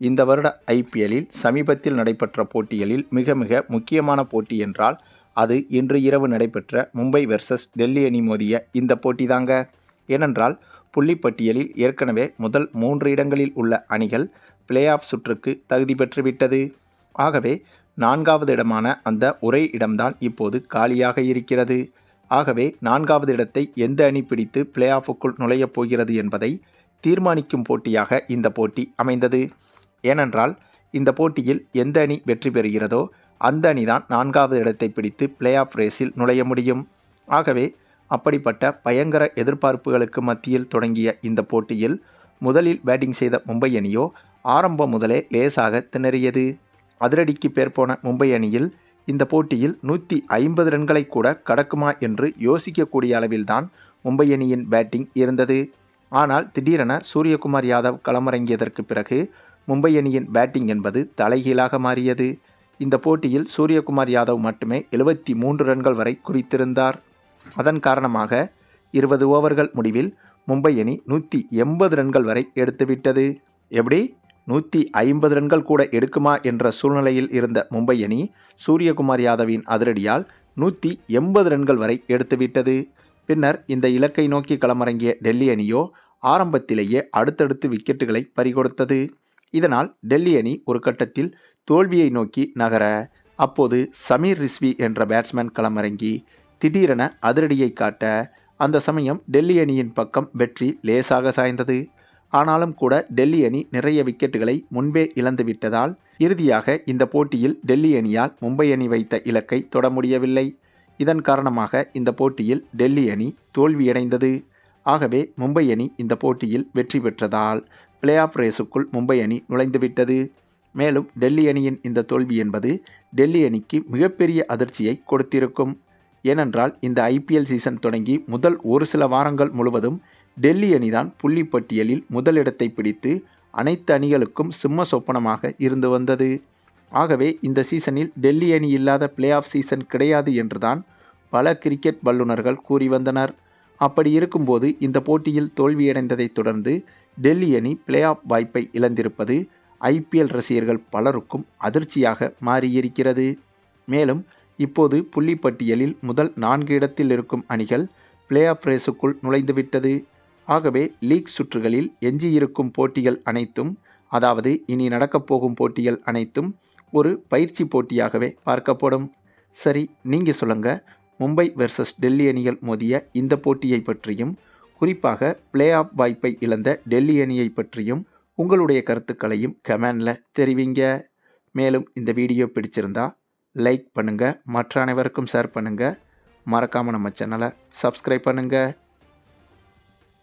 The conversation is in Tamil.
இந்த வருட ஐபிஎல்லில் சமீபத்தில் நடைபெற்ற போட்டிகளில் மிக மிக முக்கியமான போட்டி என்றால் அது இன்று இரவு நடைபெற்ற மும்பை வெர்சஸ் டெல்லி அணி மோதிய இந்த போட்டிதாங்க. ஏனென்றால் புள்ளிப்பட்டியலில் ஏற்கனவே முதல் மூன்று இடங்களில் உள்ள அணிகள் பிளே ஆஃப் சுற்றுக்கு தகுதி பெற்றுவிட்டது. ஆகவே நான்காவது இடமான அந்த ஒரே இடம்தான் இப்போது காலியாக இருக்கிறது. ஆகவே நான்காவது இடத்தை எந்த அணி பிடித்து பிளே ஆஃபுக்குள் நுழையப் போகிறது என்பதை தீர்மானிக்கும் போட்டியாக இந்த போட்டி அமைந்தது. ஏனென்றால் இந்த போட்டியில் எந்த அணி வெற்றி பெறுகிறதோ அந்த அணிதான் நான்காவது இடத்தை பிடித்து பிளே ஆஃப் ரேஸில் நுழைய முடியும். ஆகவே அப்படிப்பட்ட பயங்கர எதிர்பார்ப்புகளுக்கு மத்தியில் தொடங்கிய இந்த போட்டியில் முதலில் பேட்டிங் செய்த மும்பை அணியோ ஆரம்பம் முதலே லேசாக திணறியது. அதிரடிக்கு பேர் போன மும்பை அணியில் இந்த போட்டியில் நூற்றி ஐம்பது ரன்களை கூட கடக்குமா என்று யோசிக்கக்கூடிய அளவில்தான் மும்பை அணியின் பேட்டிங் இருந்தது. ஆனால் திடீரென சூரியகுமார் யாதவ் களமிறங்கியதற்கு பிறகு மும்பை அணியின் பேட்டிங் என்பது தலைகீழாக மாறியது. இந்த போட்டியில் சூரியகுமார் யாதவ் மட்டுமே எழுபத்தி மூன்று ரன்கள் வரை குவித்திருந்தார். அதன் காரணமாக இருபது ஓவர்கள் முடிவில் மும்பை அணி நூற்றி எண்பது ரன்கள் வரை எடுத்துவிட்டது. எப்படி? நூற்றி ஐம்பது ரன்கள் கூட எடுக்குமா என்ற சூழ்நிலையில் இருந்த மும்பை அணி சூரியகுமார் யாதவின் அதிரடியால் நூற்றி எண்பது ரன்கள் வரை எடுத்துவிட்டது. பின்னர் இந்த இலக்கை நோக்கி களமிறங்கிய டெல்லி அணியோ ஆரம்பத்திலேயே அடுத்தடுத்து விக்கெட்டுகளை பறிகொடுத்தது. இதனால் டெல்லி அணி ஒரு கட்டத்தில் தோல்வியை நோக்கி நகர அப்போது சமீர் ரிஸ்வி என்ற பேட்ஸ்மேன் களமிறங்கி திடீரென அதிரடியை காட்ட அந்த சமயம் டெல்லி அணியின் பக்கம் வெற்றி லேசாக சாய்ந்தது. ஆனாலும் கூட டெல்லி அணி நிறைய விக்கெட்டுகளை முன்பே இழந்துவிட்டதால் இறுதியாக இந்த போட்டியில் டெல்லி அணியால் மும்பை அணி வைத்த இலக்கை தொட முடியவில்லை. இதன் காரணமாக இந்த போட்டியில் டெல்லி அணி தோல்வியடைந்தது. ஆகவே மும்பை அணி இந்த போட்டியில் வெற்றி பெற்றதால் பிளே ஆஃப் ரேஸுக்குள் மும்பை அணி நுழைந்துவிட்டது. மேலும் டெல்லி அணியின் இந்த தோல்வி என்பது டெல்லி அணிக்கு மிகப்பெரிய அதிர்ச்சியை கொடுத்திருக்கும். ஏனென்றால் இந்த ஐபிஎல் சீசன் தொடங்கி முதல் ஒரு சில வாரங்கள் முழுவதும் டெல்லி அணிதான் புள்ளி பட்டியலில் முதலிடத்தை பிடித்து அனைத்து அணிகளுக்கும் சிம்ம சொப்பனமாக இருந்து வந்தது. ஆகவே இந்த சீசனில் டெல்லி அணி இல்லாத பிளே ஆஃப் சீசன் கிடையாது என்றுதான் பல கிரிக்கெட் வல்லுநர்கள் கூறி வந்தனர். அப்படி இருக்கும்போது இந்த போட்டியில் தோல்வியடைந்ததைத் தொடர்ந்து டெல்லி அணி பிளே ஆஃப் வாய்ப்பை இழந்திருப்பது ஐபிஎல் ரசிகர்கள் பலருக்கும் அதிர்ச்சியாக மாறியிருக்கிறது. மேலும் இப்போது புள்ளிப்பட்டியலில் முதல் நான்கு இடத்தில் இருக்கும் அணிகள் பிளே ஆஃப் ரேஸுக்குள் நுழைந்துவிட்டது. ஆகவே லீக் சுற்றுகளில் எஞ்சியிருக்கும் போட்டிகள் அனைத்தும் அதாவது இனி நடக்கப் போகும் போட்டிகள் அனைத்தும் ஒரு பயிற்சி போட்டியாகவே பார்க்கப்படும். சரி நீங்கள் சொல்லுங்கள் மும்பை வெர்சஸ் டெல்லி அணிகள் மோதிய இந்த போட்டியை பற்றியும் குறிப்பாக பிளே ஆஃப் வாய்ப்பை இழந்த டெல்லி அணியை பற்றியும் உங்களுடைய கருத்துக்களையும் கமெண்டில் தெரிவிங்க. மேலும் இந்த வீடியோ பிடிச்சிருந்தா லைக் பண்ணுங்கள் மற்ற அனைவருக்கும் ஷேர் பண்ணுங்கள் மறக்காமல் நம்ம சேனலை சப்ஸ்கிரைப் பண்ணுங்கள்